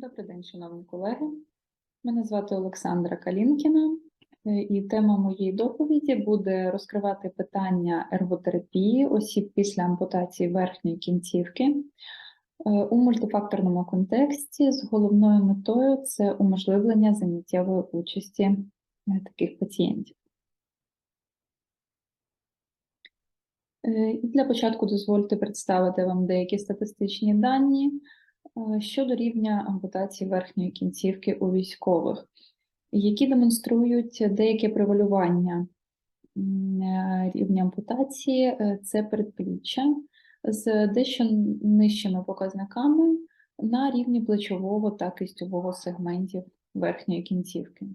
Добрий день, шановні колеги. Мене звати Олександра Калінкіна, е, і тема моєї доповіді буде розкривати питання ерготерапії осіб після ампутації верхньої кінцівки е, у мультифакторному контексті з головною метою це уможливлення заняттєвої участі е, таких пацієнтів. Для початку дозвольте представити вам деякі статистичні дані щодо рівня ампутації верхньої кінцівки у військових, які демонструють деяке превалювання е, рівня ампутації. Е, Це передпліччя з дещо нижчими показниками на рівні плечового та кистьового сегментів верхньої кінцівки.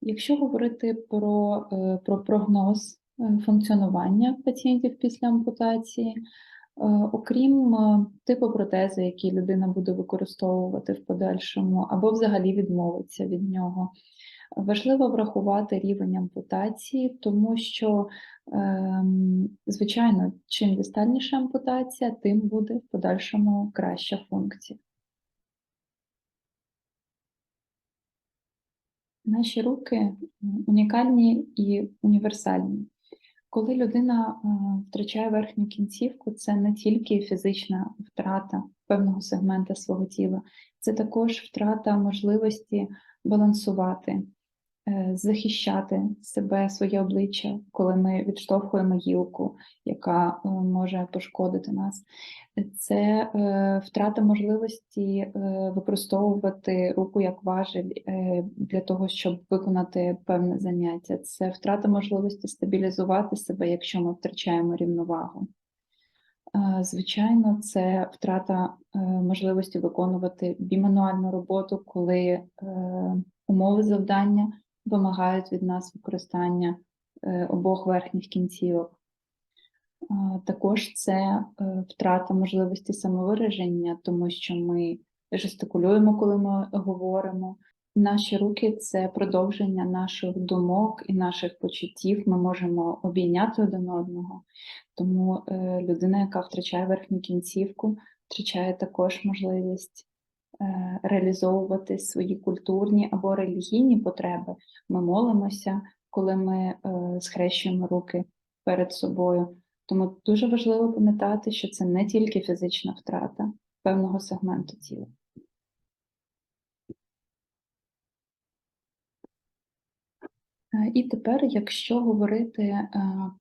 Якщо говорити про, е, про прогноз е, функціонування пацієнтів після ампутації, е, окрім е, типу протезу, який людина буде використовувати в подальшому, або взагалі відмовиться від нього, важливо врахувати рівень ампутації, тому що, ем, звичайно, чим дистальніша ампутація, тим буде в подальшому краща функція. Наші руки унікальні і універсальні. Коли людина е, втрачає верхню кінцівку, це не тільки фізична втрата певного сегмента свого тіла, це також втрата можливості балансувати, захищати себе, своє обличчя, коли ми відштовхуємо гілку, яка е, може пошкодити нас. Це е, втрата можливості е, використовувати руку як важель е, для того, щоб виконати певне заняття. Це втрата можливості стабілізувати себе, якщо ми втрачаємо рівновагу. Е, Звичайно, це втрата е, можливості виконувати бімануальну роботу, коли е, умови завдання вимагають від нас використання е, обох верхніх кінцівок. Також це е, втрата можливості самовираження, тому що ми жестикулюємо, коли ми говоримо. Наші руки це продовження наших думок і наших почуттів. Ми можемо обійняти один одного. Тому е, людина, яка втрачає верхню кінцівку, втрачає також можливість реалізовувати свої культурні або релігійні потреби. Ми молимося, коли ми е, схрещуємо руки перед собою. Тому дуже важливо пам'ятати, що це не тільки фізична втрата певного сегменту тіла. Е, І тепер, якщо говорити е,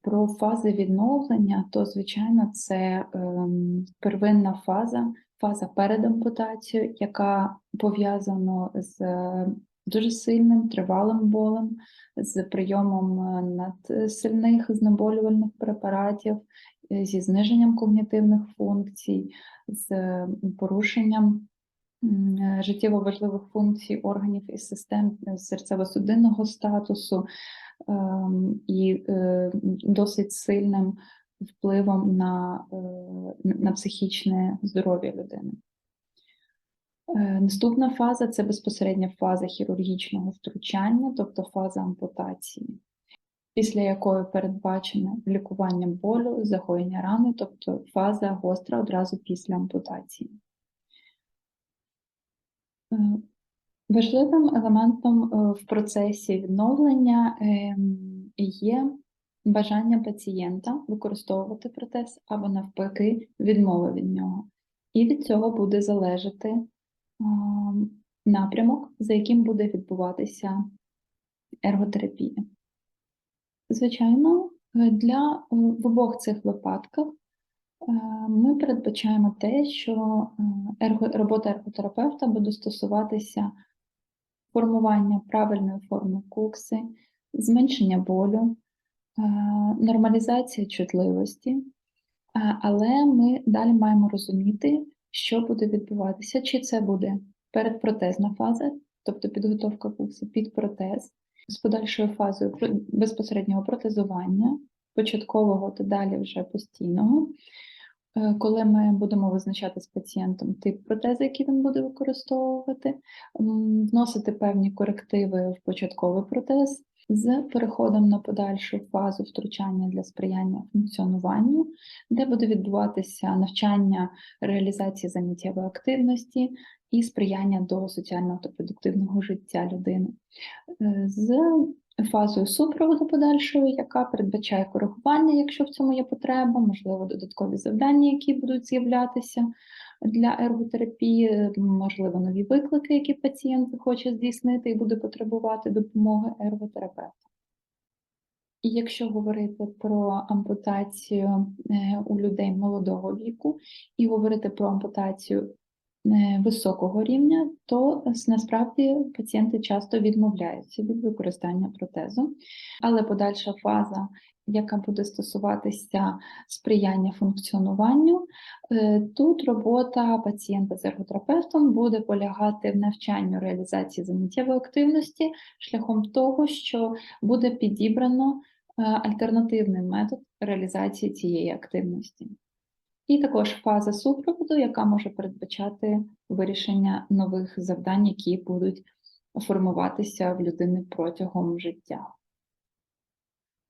про фази відновлення, то звичайно це ем, первинна фаза, фаза перед ампутацією, яка пов'язана з е, дуже сильним тривалим болем, з прийомом е, надсильних знеболювальних препаратів, е, зі зниженням когнітивних функцій, з порушенням життєво важливих функцій органів і систем серцево-судинного статусу ем, і досить сильним впливом на, е, на психічне здоров'я людини. Е, Наступна фаза це безпосередня фаза хірургічного втручання, тобто фаза ампутації, після якої передбачене лікування болю, загоєння рани, тобто фаза гостра одразу після ампутації. Е, Важливим елементом в процесі відновлення ем, є бажання пацієнта використовувати протез або навпаки відмова від нього. І від цього буде залежати напрямок, за яким буде відбуватися ерготерапія. Звичайно, для в обох цих випадках е, ми передбачаємо те, що е, ерго, робота ерготерапевта буде стосуватися формування правильної форми кукси, зменшення болю, нормалізація чутливості. Е, Але ми далі маємо розуміти, що буде відбуватися, чи це буде передпротезна фаза, тобто підготовка кукси під протез, з подальшою фазою безпосереднього протезування, початкового та далі вже постійного. Е, Коли ми будемо визначати з пацієнтом тип протезу, який він буде використовувати, вносити певні корективи в початковий протез, з переходом на подальшу фазу втручання для сприяння функціонуванню, де буде відбуватися навчання реалізації заняттєвої активності і сприяння до соціального та продуктивного життя людини. Е, З фазою супроводу подальшою, яка передбачає коригування, якщо в цьому є потреба, можливо, додаткові завдання, які будуть з'являтися для ерготерапії, можливо, нові виклики, які пацієнт хоче здійснити і буде потребувати допомоги ерготерапевта. І якщо говорити про ампутацію е, у людей молодого віку і говорити про ампутацію високого рівня, то насправді пацієнти часто відмовляються від використання протезу, але подальша фаза, яка буде стосуватися сприяння функціонуванню, е, тут робота пацієнта з ерготерапевтом буде полягати в навчанню реалізації заняттєвої активності шляхом того, що буде підібрано е, альтернативний метод реалізації цієї активності. І також фаза супроводу, яка може передбачати вирішення нових завдань, які будуть формуватися в людини протягом життя.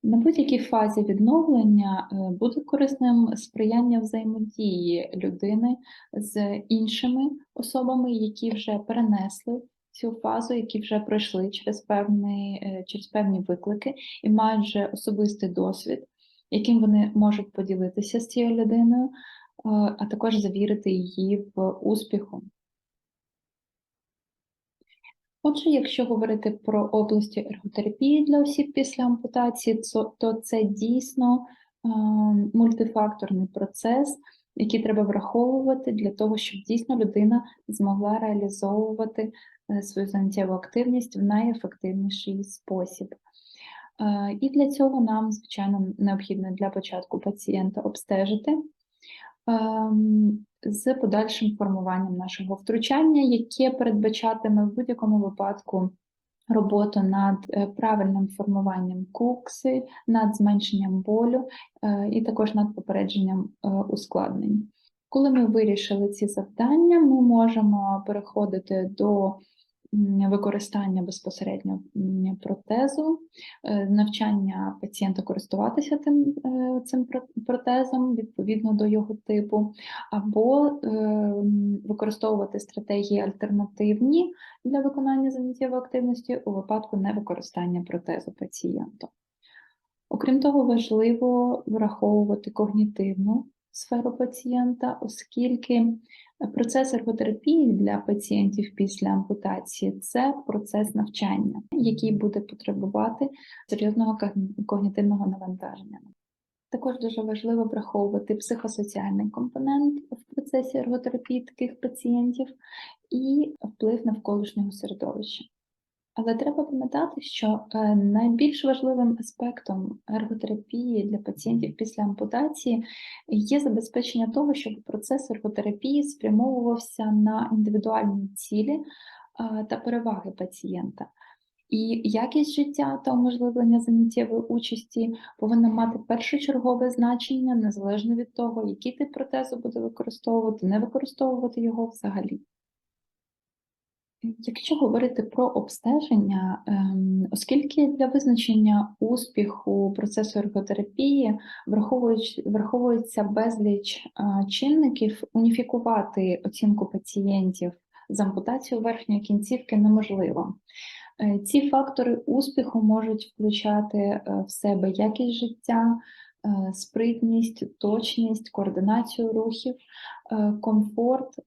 На будь-якій фазі відновлення е, буде корисним сприяння взаємодії людини з іншими особами, які вже перенесли цю фазу, які вже пройшли через певні, е, через певні виклики і мають вже особистий досвід, яким вони можуть поділитися з цією людиною, е, а також завірити її в успіху. Отже, якщо говорити про області ерготерапії для осіб після ампутації, то це дійсно е, мультифакторний процес, який треба враховувати для того, щоб дійсно людина змогла реалізовувати е, свою заняттєву активність в найефективніший спосіб. Е, І для цього нам, звичайно, необхідно для початку пацієнта обстежити ем, з подальшим формуванням нашого втручання, яке передбачатиме в будь-якому випадку роботу над е, правильним формуванням кукси, над зменшенням болю е, і також над попередженням ускладнень. Коли ми вирішили ці завдання, ми можемо переходити до використання безпосередньо протезу, е, навчання пацієнта користуватися тим, е, цим про- протезом відповідно до його типу, або е, використовувати стратегії альтернативні для виконання заняттєвої активності у випадку невикористання протезу пацієнтом. Окрім того, важливо враховувати когнітивну сферу пацієнта, оскільки процес ерготерапії для пацієнтів після ампутації це процес навчання, який буде потребувати серйозного когнітивного навантаження. Також дуже важливо враховувати психосоціальний компонент в процесі ерготерапії таких пацієнтів і вплив навколишнього середовища. Але треба пам'ятати, що е, найбільш важливим аспектом ерготерапії для пацієнтів після ампутації є забезпечення того, щоб процес ерготерапії спрямовувався на індивідуальні цілі е, та переваги пацієнта. І якість життя та уможливлення заняттєвої участі повинна мати першочергове значення незалежно від того, який тип протезу буде використовувати, не використовувати його взагалі. Якщо говорити про обстеження, ем, оскільки для визначення успіху процесу ерготерапії враховується безліч чинників, уніфікувати оцінку пацієнтів з ампутацією верхньої кінцівки неможливо. Е, Ці фактори успіху можуть включати е, в себе якість життя, спритність, точність, координацію рухів, е, комфорт е,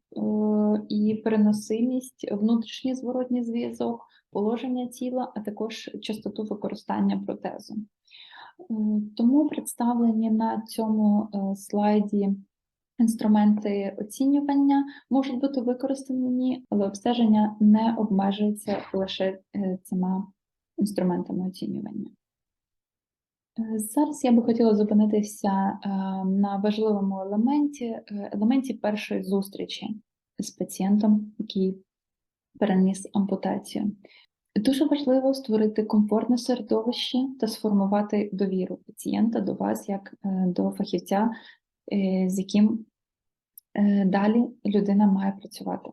і переносимість, внутрішній зворотній зв'язок, положення тіла, а також частоту використання протезу. Е, Тому представлені на цьому е, слайді інструменти оцінювання можуть бути використані, але обстеження не обмежується лише е, цими інструментами оцінювання. Е, Зараз я би хотіла зупинитися е, на важливому елементі, е, елементі першої зустрічі з пацієнтом, який переніс ампутацію. Дуже важливо створити комфортне середовище та сформувати довіру пацієнта до вас як до фахівця, з яким далі людина має працювати.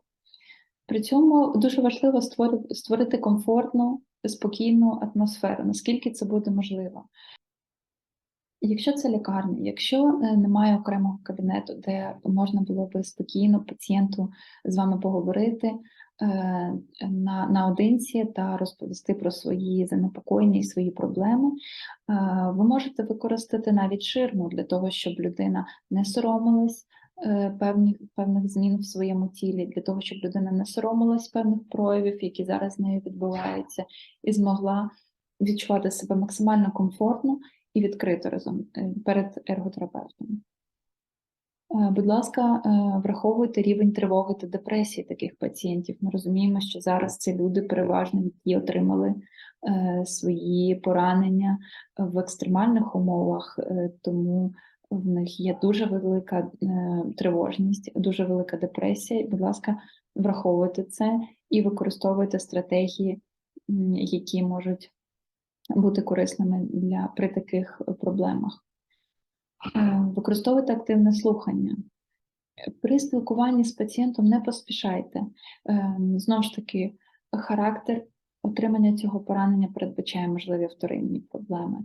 При цьому дуже важливо створити комфортну спокійну атмосферу, наскільки це буде можливо. Якщо це лікарня, якщо е, немає окремого кабінету, де можна було би спокійно пацієнту з вами поговорити е, на, наодинці та розповісти про свої занепокоєння і свої проблеми, е, ви можете використати навіть ширму для того, щоб людина не соромилась певних, певних змін в своєму тілі, для того, щоб людина не соромилась певних проявів, які зараз з нею відбуваються, і змогла відчувати себе максимально комфортно і відкрито разом е, перед ерготерапевтом. Е, Будь ласка, е, враховуйте рівень тривоги та депресії таких пацієнтів. Ми розуміємо, що зараз це люди переважно, які отримали свої поранення в екстремальних умовах, тому в них є дуже велика тривожність, дуже велика депресія. Будь ласка, враховуйте це і використовуйте стратегії, які можуть бути корисними для при таких проблемах. Е, Використовуйте активне слухання. При спілкуванні з пацієнтом не поспішайте. Е, Знову ж таки, характер отримання цього поранення передбачає можливі вторинні проблеми.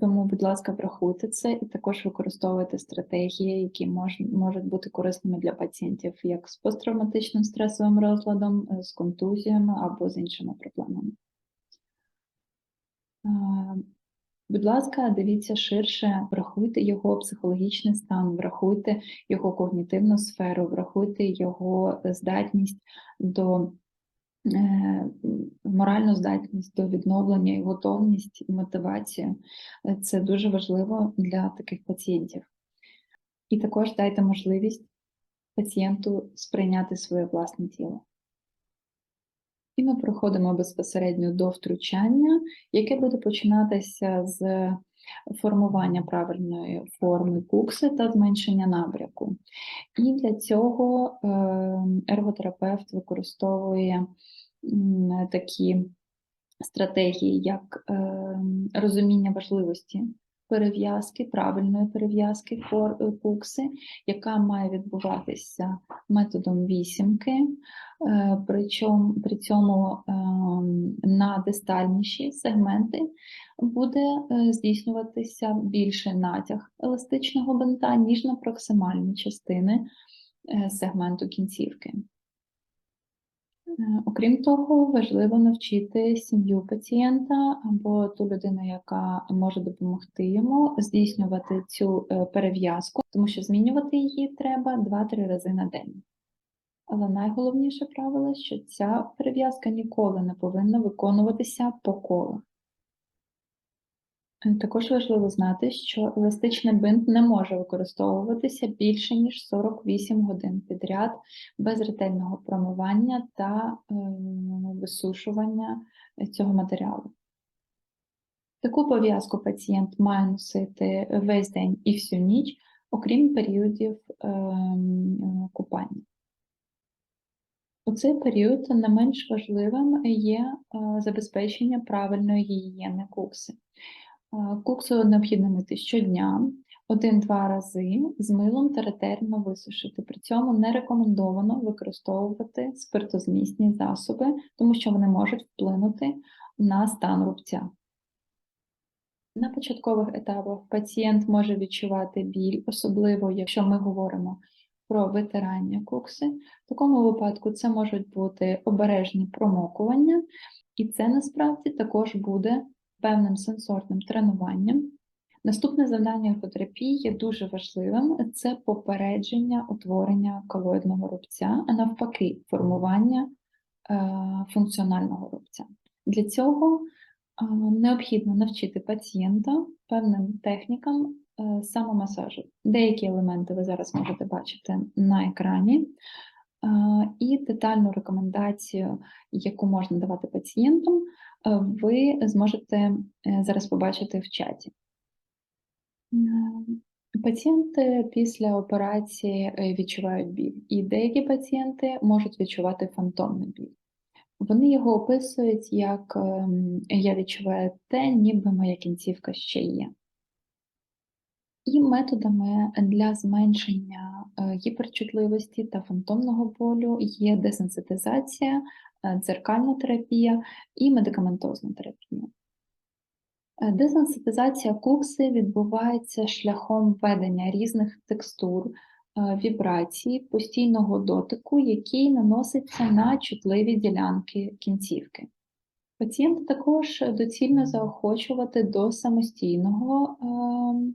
Тому, будь ласка, врахуйте це і також використовуйте стратегії, які мож, можуть бути корисними для пацієнтів, як з посттравматичним стресовим розладом, е, з контузіями або з іншими проблемами. Будь ласка, дивіться ширше, врахуйте його психологічний стан, врахуйте його когнітивну сферу, врахуйте його здатність до е, моральну здатність до відновлення і готовність і мотивацію. Це дуже важливо для таких пацієнтів. І також дайте можливість пацієнту сприйняти своє власне тіло. І ми проходимо безпосередньо до втручання, яке буде починатися з формування правильної форми кукси та зменшення набряку. І для цього е, ерготерапевт використовує такі стратегії, як е, розуміння важливості перев'язки, правильної перев'язки е, кукси, яка має відбуватися методом вісімки. Е, при цьому ем, на дистальніші сегменти буде е, здійснюватися більше натяг еластичного бинта, ніж на проксимальні частини сегменту кінцівки. Е, Окрім того, важливо навчити сім'ю пацієнта або ту людину, яка може допомогти йому здійснювати цю е, перев'язку, тому що змінювати її треба 2-3 рази на день. Але найголовніше правило, що ця перев'язка ніколи не повинна виконуватися по колу. Також важливо знати, що еластичний бинт не може використовуватися більше ніж 48 годин підряд без ретельного промивання та е, висушування цього матеріалу. Таку пов'язку пацієнт має носити весь день і всю ніч, окрім періодів е, купання. У цей період не менш важливим є е, забезпечення правильної гігієни кукси. Куксу необхідно мити щодня, один-два рази з милом та ретельно висушити. При цьому не рекомендовано використовувати спиртозмісні засоби, тому що вони можуть вплинути на стан рубця. На початкових етапах пацієнт може відчувати біль, особливо якщо ми говоримо про витирання кукси. В такому випадку це можуть бути обережні промокування, і це насправді також буде певним сенсорним тренуванням. Наступне завдання ерготерапії є дуже важливим це попередження утворення колоїдного рубця, а навпаки, формування е, функціонального рубця. Для цього е, необхідно навчити пацієнта певним технікам е, самомасажу. Деякі елементи ви зараз можете бачити на екрані. І детальну рекомендацію, яку можна давати пацієнтам, ви зможете е, зараз побачити в чаті. Е, Пацієнти після операції е, відчувають біль, і деякі пацієнти можуть відчувати фантомний біль. Вони його описують як ем, я відчуваю те, ніби моя кінцівка ще є. І методами для зменшення е, гіперчутливості та фантомного болю є десенситизація е, дзеркальна терапія і медикаментозна терапія. Е, Десенситизація кукси відбувається шляхом введення різних текстур, е, вібрацій, постійного дотику, який наноситься на чутливі ділянки кінцівки. Пацієнта також доцільно заохочувати до самостійного, ем,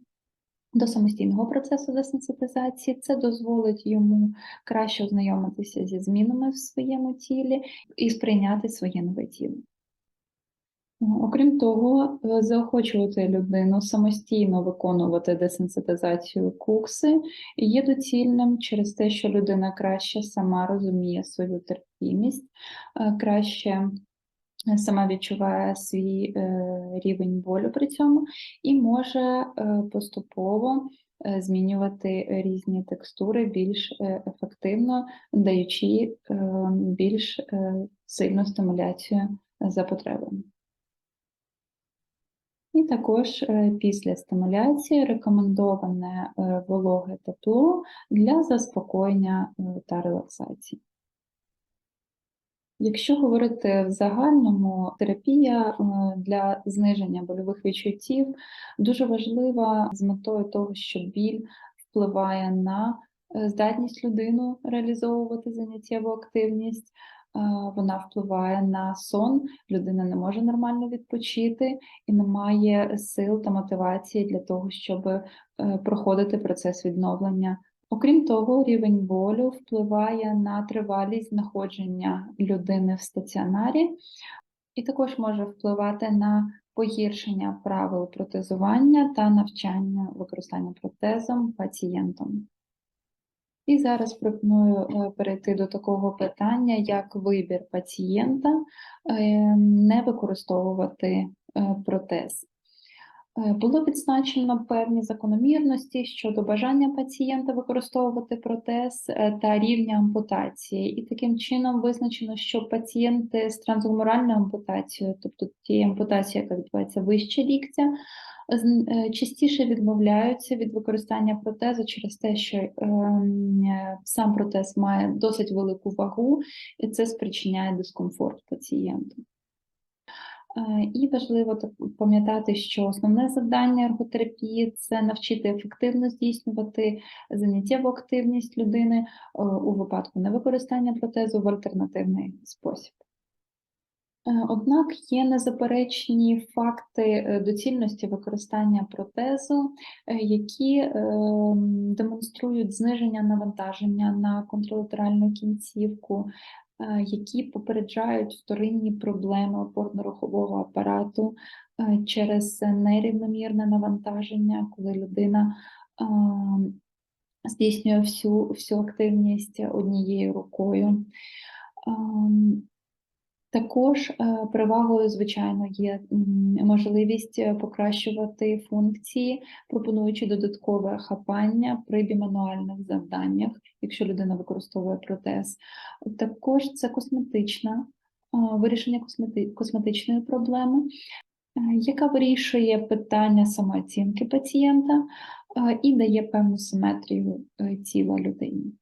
до самостійного процесу десенситизації. Це дозволить йому краще ознайомитися зі змінами в своєму тілі і сприйняти своє нове тіло. Окрім того, е, заохочувати людину самостійно виконувати десенситизацію кукси є доцільним через те, що людина краще сама розуміє свою терпімість, е, краще сама відчуває свій е, рівень болю при цьому і може е, поступово е, змінювати різні текстури більш ефективно, даючи більш сильну стимуляцію за потребами. І також після стимуляції рекомендоване вологе тепло для заспокоєння та релаксації. Якщо говорити в загальному, терапія е, для зниження больових відчуттів дуже важлива з метою того, що біль впливає на е, здатність людини реалізовувати заняттєву активність, е, вона впливає на сон, людина не може нормально відпочити і не має сил та мотивації для того, щоб проходити процес відновлення Окрім того, рівень болю впливає на тривалість знаходження людини в стаціонарі і також може впливати на погіршення правил протезування та навчання використання протезом пацієнтом. І зараз пропоную е, перейти до такого питання, як вибір пацієнта е, не використовувати е, протез. Е, Було відзначено певні закономірності щодо бажання пацієнта використовувати протез е, та рівня ампутації, і таким чином визначено, що пацієнти з трансгуморальною ампутацією, тобто тією ампутацією, яка відбувається вище ліктя, е, частіше відмовляються від використання протезу через те, що ем, сам протез має досить велику вагу, і це спричиняє дискомфорт пацієнту. Е, І важливо пам'ятати, що основне завдання ерготерапії це навчити ефективно здійснювати заняттєву активність людини е, у випадку невикористання протезу в альтернативний спосіб. Е, Однак є незаперечні факти доцільності використання протезу, які е, демонструють зниження навантаження на контралатеральну кінцівку, які попереджають вторинні проблеми опорно-рухового апарату е, через нерівномірне навантаження, коли людина ем, здійснює всю, всю активність однією рукою. Також е, перевагою, звичайно, є можливість е, покращувати функції, пропонуючи додаткове хапання при бімануальних завданнях, якщо людина використовує протез. Також це косметична, е, вирішення космети- косметичної проблеми, яка вирішує питання самооцінки пацієнта і дає певну симетрію тіла людині.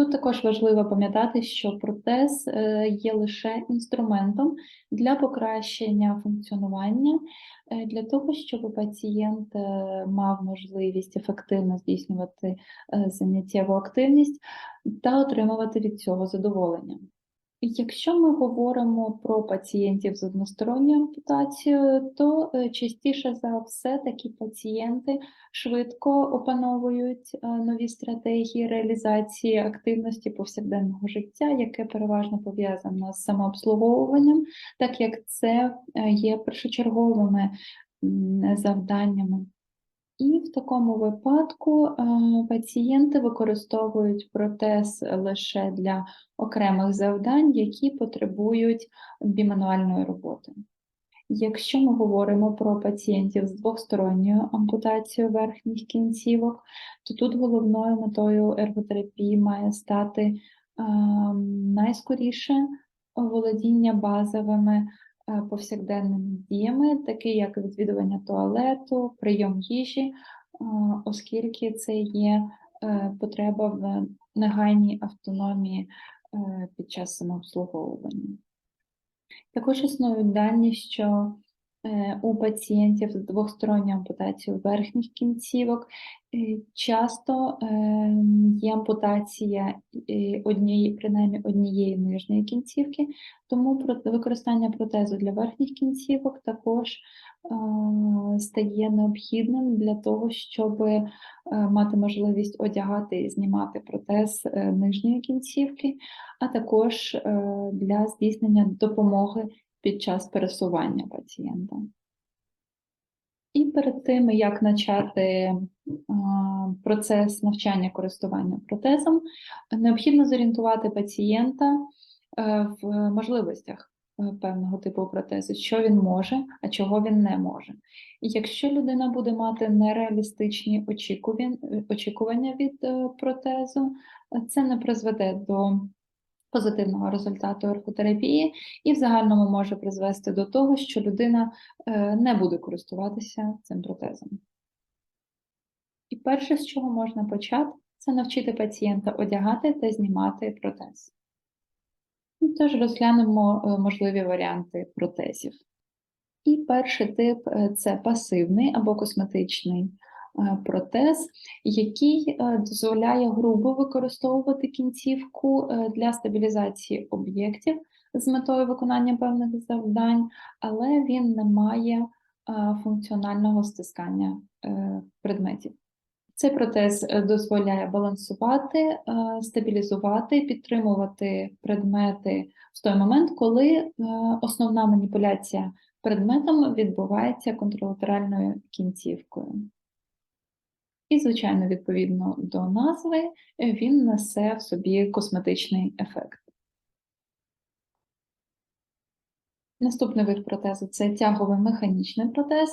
Тут також важливо пам'ятати, що протез е, є лише інструментом для покращення функціонування, е, для того, щоб пацієнт е, мав можливість ефективно здійснювати заняттєву активність та отримувати від цього задоволення. Якщо ми говоримо про пацієнтів з односторонньою ампутацією, то е, частіше за все такі пацієнти швидко опановують е, нові стратегії реалізації активності повсякденного життя, яке переважно пов'язано з самообслуговуванням, так як це е, є першочерговими завданнями. І в такому випадку е, пацієнти використовують протез лише для окремих завдань, які потребують бімануальної роботи. Якщо ми говоримо про пацієнтів з двосторонньою ампутацією верхніх кінцівок, то тут головною метою ерготерапії має стати е, найскоріше володіння базовими повсякденними діями, такі як відвідування туалету, прийом їжі, е, оскільки це є е, потреба в негайній автономії е, під час самообслуговування. Також існують дані, що е, у пацієнтів з двосторонньою ампутацією верхніх кінцівок. Е, часто е, є ампутація е, однієї, принаймні однієї нижньої кінцівки, тому використання протезу для верхніх кінцівок також е, стає необхідним для того, щоб е, мати можливість одягати і знімати протез е, нижньої кінцівки, а також е, для здійснення допомоги під час пересування пацієнта. І перед тим, як почати процес навчання користування протезом, необхідно зорієнтувати пацієнта е, в можливостях е, певного типу протезу, що він може, а чого він не може. І якщо людина буде мати нереалістичні очікування від е, протезу, е, це не призведе до позитивного результату орхотерапії і в загальному може призвести до того, що людина е, не буде користуватися цим протезом. І перше, з чого можна почати, це навчити пацієнта одягати та знімати протез. І теж розглянемо е, можливі варіанти протезів. І перший тип е, це пасивний або косметичний протез, який е, дозволяє грубо використовувати кінцівку е, для стабілізації об'єктів з метою виконання певних завдань, але він не має е, функціонального стискання е, предметів. Цей протез е, дозволяє балансувати, е, стабілізувати, підтримувати предмети в той момент, коли е, основна маніпуляція предметом відбувається контролатеральною кінцівкою. І, звичайно, відповідно до назви, е, він несе в собі косметичний ефект. Наступний вид протезу це тяговий механічний протез,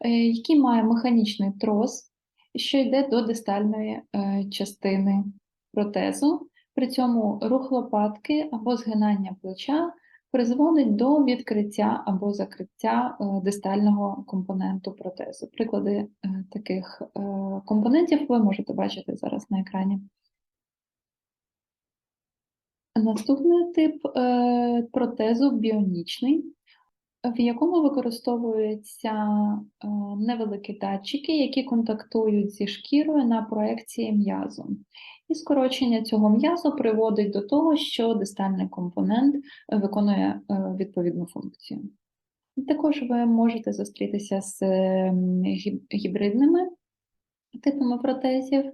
е, який має механічний трос, що йде до дистальної е, частини протезу. При цьому рух лопатки або згинання плеча призводить до відкриття або закриття е, дистального компоненту протезу. Приклади е, таких е, компонентів ви можете бачити зараз на екрані. Наступний тип протезу біонічний, в якому використовуються невеликі датчики, які контактують зі шкірою на проекції м'язу. І скорочення цього м'язу приводить до того, що дистальний компонент виконує е, відповідну функцію. Також ви можете зустрітися з е, гібридними типами протезів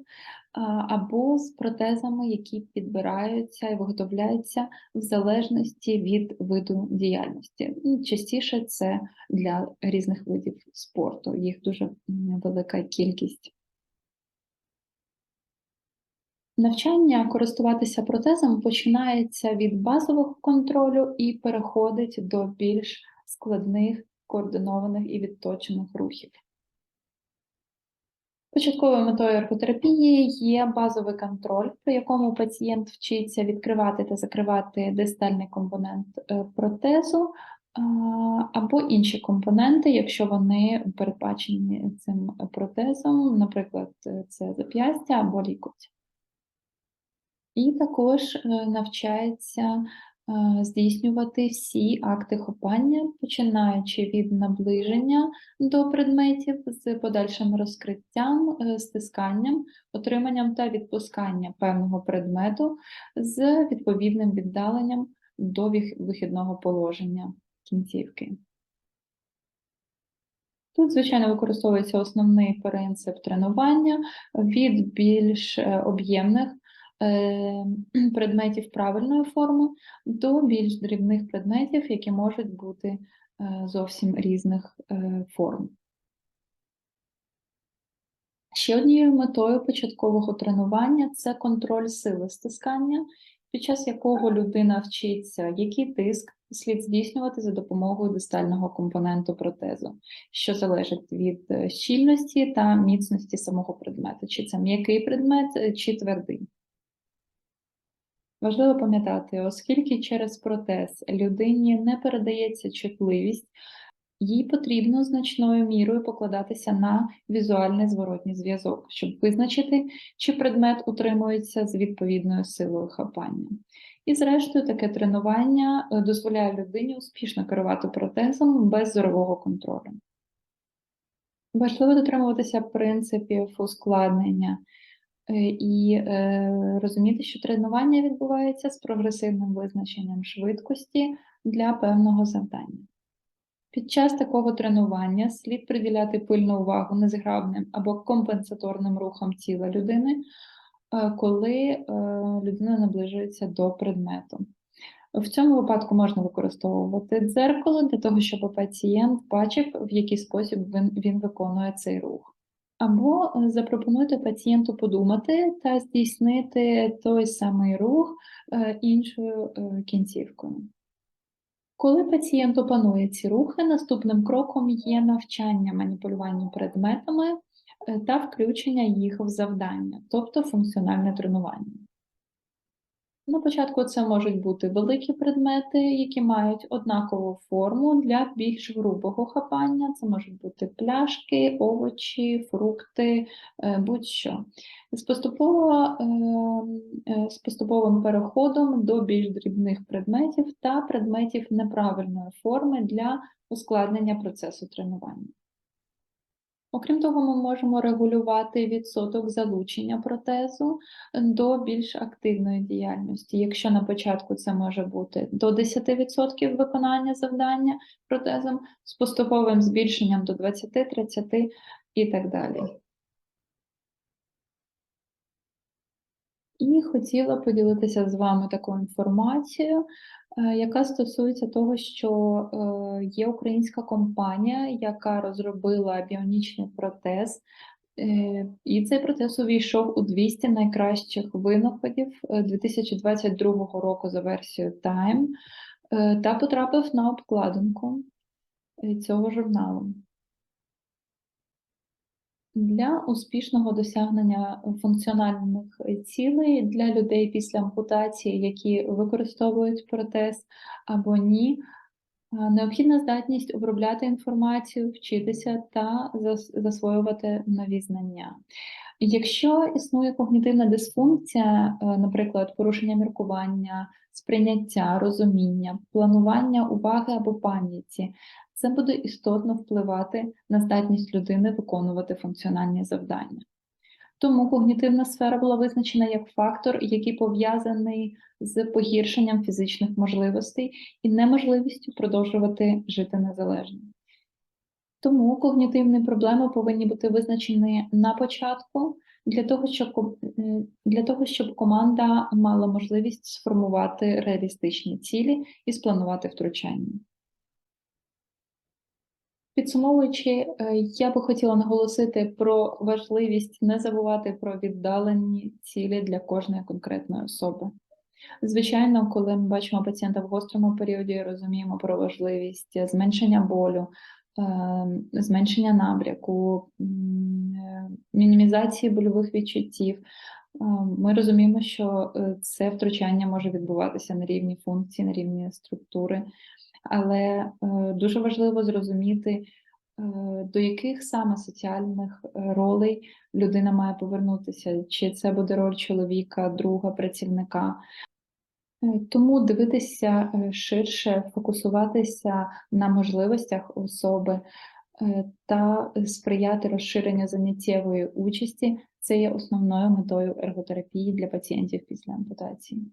або з протезами, які підбираються і виготовляються в залежності від виду діяльності. Ну, Частіше це для різних видів спорту, їх дуже велика кількість. Навчання користуватися протезом починається від базового контролю і переходить до більш складних, координованих і відточених рухів. Початковою метою архотерапії є базовий контроль, при якому пацієнт вчиться відкривати та закривати дистальний компонент е, протезу або інші компоненти, якщо вони передбачені цим протезом, наприклад, е, це зап'ястя або лікоть. І також е, навчається е, здійснювати всі акти хопання, починаючи від наближення до предметів з подальшим розкриттям, е, стисканням, отриманням та відпусканням певного предмету з відповідним віддаленням до вихідного положення кінцівки. Тут, звичайно, використовується основний принцип тренування від більш об'ємних предметів правильної форми до більш дрібних предметів, які можуть бути е, зовсім різних е, форм. Ще однією метою початкового тренування це контроль сили стискання, під час якого людина вчиться, який тиск слід здійснювати за допомогою дистального компоненту протезу, що залежить від е, щільності та міцності самого предмету, чи це м'який предмет, е, чи твердий. Важливо пам'ятати, оскільки через протез людині не передається чутливість, їй потрібно значною мірою покладатися на візуальний зворотній зв'язок, щоб визначити, чи предмет утримується з відповідною силою хапання. І, зрештою, таке тренування е, дозволяє людині успішно керувати протезом без зорового контролю. Важливо дотримуватися принципів ускладнення і е, розуміти, що тренування відбувається з прогресивним визначенням швидкості для певного завдання. Під час такого тренування слід приділяти пильну увагу незграбним або компенсаторним рухам тіла людини, е, коли е, людина наближується до предмету. В цьому випадку можна використовувати дзеркало для того, щоб пацієнт бачив, в який спосіб він, він виконує цей рух. Або е, запропонуйте пацієнту подумати та здійснити той самий рух е, іншою е, кінцівкою. Коли пацієнт опанує ці рухи, наступним кроком є навчання маніпулюванню предметами та включення їх в завдання, тобто функціональне тренування. На початку це можуть бути великі предмети, які мають однакову форму для більш грубого хапання. Це можуть бути пляшки, овочі, фрукти, е, будь-що. З, ем, е, з поступовим переходом до більш дрібних предметів та предметів неправильної форми для ускладнення процесу тренування. Окрім того, ми можемо регулювати відсоток залучення протезу до більш активної діяльності. Якщо на початку це може бути до 10% виконання завдання протезом з поступовим збільшенням до 20-30 і так далі. І хотіла поділитися з вами такою інформацією, е, яка стосується того, що е, є українська компанія, яка розробила біонічний протез, е, і цей протез увійшов у 200 найкращих винаходів 2022 року за версією Time та потрапив на обкладинку цього журналу. Для успішного досягнення функціональних цілей для людей після ампутації, які використовують протез або ні, необхідна здатність обробляти інформацію, вчитися та засвоювати нові знання. Якщо існує когнітивна дисфункція, е, наприклад, порушення міркування, сприйняття, розуміння, планування уваги або пам'яті, це буде істотно впливати на здатність людини виконувати функціональні завдання. Тому когнітивна сфера була визначена як фактор, який пов'язаний з погіршенням фізичних можливостей і неможливістю продовжувати жити незалежно. Тому когнітивні проблеми повинні бути визначені на початку для того, щоб для того, щоб команда мала можливість сформувати реалістичні цілі і спланувати втручання. Підсумовуючи, е, я би хотіла наголосити про важливість не забувати про віддалені цілі для кожної конкретної особи. Звичайно, коли ми бачимо пацієнта в гострому періоді, розуміємо про важливість зменшення болю, е, зменшення набряку, е, мінімізації больових відчуттів. Ми розуміємо, що це втручання може відбуватися на рівні функції, на рівні структури але е, дуже важливо зрозуміти, е, до яких саме соціальних е, ролей людина має повернутися, чи це буде роль чоловіка, друга, працівника. Тому дивитися ширше, фокусуватися на можливостях особи та сприяти розширенню заняттєвої участі це є основною метою ерготерапії для пацієнтів після ампутації.